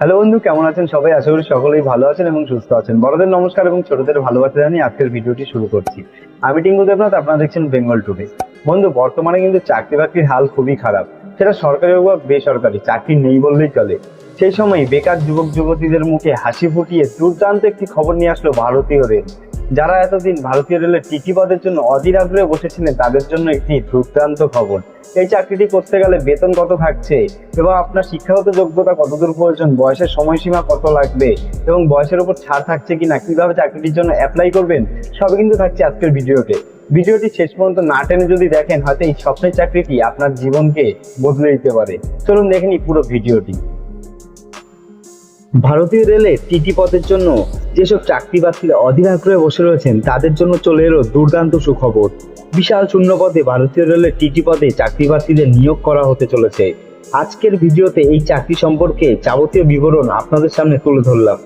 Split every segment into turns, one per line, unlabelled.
Hello বন্ধু, কেমন আছেন সবাই? আশা করি সকলেই ভালো আছেন এবং সুস্থ আছেন। বড়দের নমস্কার এবং ছোটদের ভালোবাসা জানিয়ে আজকের ভিডিওটি শুরু করছি। আমি টিঙ্গু দেবনাথ, আপনারা দেখছেন বেঙ্গল টুডে। বন্ধু, বর্তমানে কিন্তু চাকরি বাকরির হাল খুবই খারাপ। সেটা সরকারি হোক বা বেসরকারি, চাকরি নেই বললেই চলে। সেই সময় বেকার যুবক যুবতীদের মুখে হাসি ফুটিয়ে দুর্দান্ত একটি খবর নিয়ে আসলো ভারতীয় রেল যারা এতদিন ভারতীয় রেলের টিটি পদের জন্য অধীর আগ্রহে বসেছিলেন, তাদের জন্য একটি দুর্দান্ত খবর। এই চাকরিটি করতে গেলে বেতন কত থাকছে এবং আপনার শিক্ষাগত যোগ্যতা কতদূর প্রয়োজন, বয়সের সময়সীমা কত লাগবে এবং বয়সের উপর ছাড় থাকছে কিনা, কীভাবে চাকরিটির জন্য অ্যাপ্লাই করবেন, সবই কিন্তু থাকছে আজকের ভিডিওতে। ভিডিওটি শেষ পর্যন্ত না টেনে যদি দেখেন, হয়তো এই স্বপ্নের চাকরিটি আপনার জীবনকে বদলে দিতে পারে। চলুন দেখে নিই পুরো ভিডিওটি। ভারতীয় রেলে টিটি পদের জন্য যেসব চাকরি প্রার্থীরা অধীর বসে রয়েছেন, তাদের জন্য চলে এলো দুর্দান্ত সুখবর। বিশাল শূন্য পদে ভারতীয় রেলের টিটি পদে চাকরি প্রার্থীদের নিয়োগ করা হতে চলেছে। আজকের ভিডিওতে এই চাকরি সম্পর্কে যাবতীয় বিবরণ আপনাদের সামনে তুলে ধরলাম।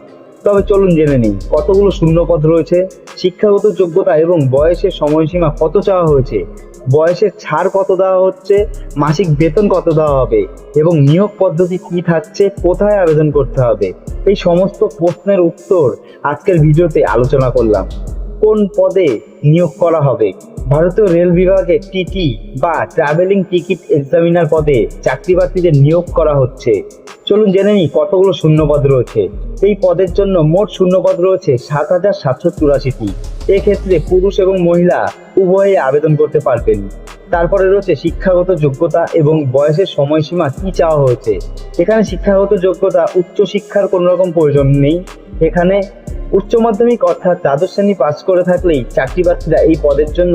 তবে চলুন জেনে নিই, কতগুলো শূন্য পদ রয়েছে, শিক্ষাগত যোগ্যতা এবং বয়সের সময়সীমা কত চাওয়া হয়েছে, বয়সের ছাড় কত দেওয়া হচ্ছে, মাসিক বেতন কত দেওয়া হবে এবং নিয়োগ পদ্ধতি কি থাকছে, কোথায় আবেদন করতে হবে। এই সমস্ত প্রশ্নের উত্তর আজকের ভিডিওতে আলোচনা করলাম। কোন পদে নিয়োগ করা হবে? ভারতীয় রেল বিভাগে টিটি বা ট্রাভেলিং টিকিট এক্সামিনার পদে চাকরি প্রার্থীদের নিয়োগ করা হচ্ছে। চলুন জেনে নিই কতগুলো শূন্যপদ রয়েছে। এই পদের জন্য মোট শূন্যপদ রয়েছে সাত হাজার সাতশো চুরাশিটি। এক্ষেত্রে পুরুষ এবং মহিলা উভয়ে আবেদন করতে পারবেন। তারপরে রয়েছে শিক্ষাগত যোগ্যতা এবং বয়সের সময়সীমা কি চাওয়া হয়েছে। এখানে শিক্ষাগত যোগ্যতা, উচ্চ শিক্ষার কোনো রকম প্রয়োজন নেই। এখানে উচ্চ মাধ্যমিক অর্থাৎ দ্বাদশ শ্রেণি পাস করে থাকলেই চাকরি প্রার্থীরা এই পদের জন্য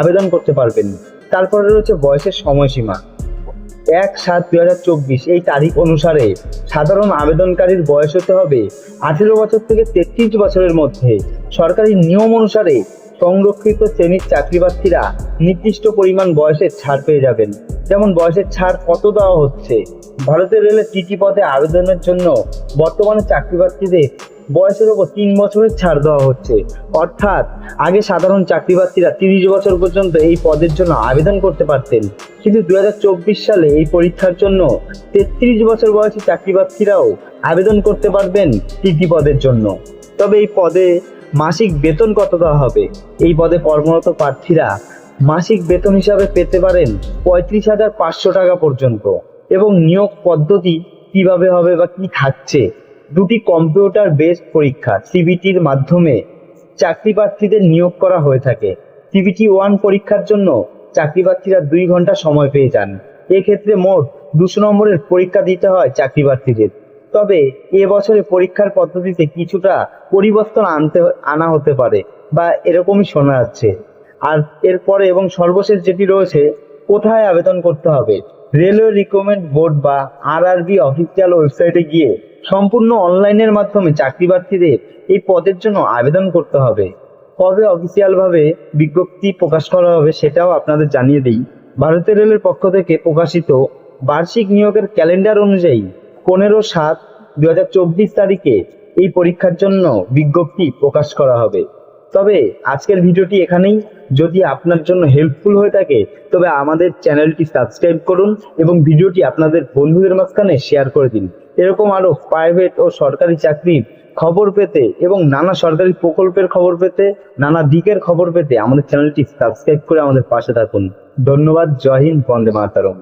আবেদন করতে পারবেন। তারপরে রয়েছে বয়সের সময়সীমা। এক সাত দুই হাজার চব্বিশ, এই তারিখ অনুসারে সাধারণ আবেদনকারীর বয়স হতে হবে আঠেরো বছর থেকে তেত্রিশ বছরের মধ্যে। সরকারি নিয়ম অনুসারে সংরক্ষিত শ্রেণির চাকরি প্রার্থীরা নির্দিষ্ট পরিমাণ বয়সের ছাড় পেয়ে যাবেন। যেমন বয়সের ছাড় কত দেওয়া হচ্ছে? ভারতের রেলের টিটি পদে আবেদনের জন্য বর্তমানে চাকরি প্রার্থীদের বয়সের ওপর তিন বছরের ছাড় দেওয়া হচ্ছে। অর্থাৎ আগে সাধারণ চাকরি প্রার্থীরা তিরিশ বছর পর্যন্ত এই পদের জন্য আবেদন করতে পারতেন। কিন্তু দু হাজার চব্বিশ সালে এই পরীক্ষার জন্য তেত্রিশ বছর বয়সী চাকরি প্রার্থীরাও আবেদন করতে পারবেন টিটি পদের জন্য। তবে এই পদে মাসিক বেতন কত দেওয়া হবে? এই পদে কর্মরত প্রার্থীরা মাসিক বেতন হিসাবে পেতে পারেন পঁয়ত্রিশ হাজার পাঁচশো টাকা পর্যন্ত। এবং নিয়োগ পদ্ধতি কীভাবে হবে বা কি থাকছে দুটি কম্পিউটার বেসড পরীক্ষা, সিবিটির মাধ্যমে চাকরি প্রার্থীদের নিয়োগ করা হয়ে থাকে। সিবিটি ওয়ান পরীক্ষার জন্য চাকরি প্রার্থীরা দুই ঘণ্টা সময় পেয়ে যান। এক্ষেত্রে মোট দুশো নম্বরের পরীক্ষা দিতে হয় চাকরি প্রার্থীদের। তবে এ বছরে পরীক্ষার পদ্ধতিতে কিছুটা পরিবর্তন আনতে আনা হতে পারে বা এরকমই শোনা যাচ্ছে। আর এরপরে এবং সর্বশেষ যেটি রয়েছে, কোথায় আবেদন করতে হবে? রেলওয়ে রিক্রুটমেন্ট বোর্ড বা আরআরবি অফিসিয়াল ওয়েবসাইটে গিয়ে সম্পূর্ণ অনলাইনের মাধ্যমে চাকরি প্রার্থীদের এই পদের জন্য আবেদন করতে হবে। কবে অফিসিয়ালভাবে বিজ্ঞপ্তি প্রকাশ করা হবে সেটাও আপনাদের জানিয়ে দিই। ভারতীয় রেলের পক্ষ থেকে প্রকাশিত বার্ষিক নিয়োগের ক্যালেন্ডার অনুযায়ী পনেরো সাত দু তারিখে এই পরীক্ষার জন্য বিজ্ঞপ্তি প্রকাশ করা হবে। তবে আজকের ভিডিওটি এখানেই। যদি আপনার জন্য হেল্পফুল হয়ে থাকে, তবে আমাদের চ্যানেলটি সাবস্ক্রাইব করুন এবং ভিডিওটি আপনাদের বন্ধুদের মাঝখানে শেয়ার করে দিন। এরকম আরও প্রাইভেট ও সরকারি চাকরির খবর পেতে এবং নানা সরকারি প্রকল্পের খবর পেতে, নানা দিকের খবর পেতে আমাদের চ্যানেলটি সাবস্ক্রাইব করে আমাদের পাশে থাকুন। ধন্যবাদ, জয় হিন্দ, বন্দে মাতারম।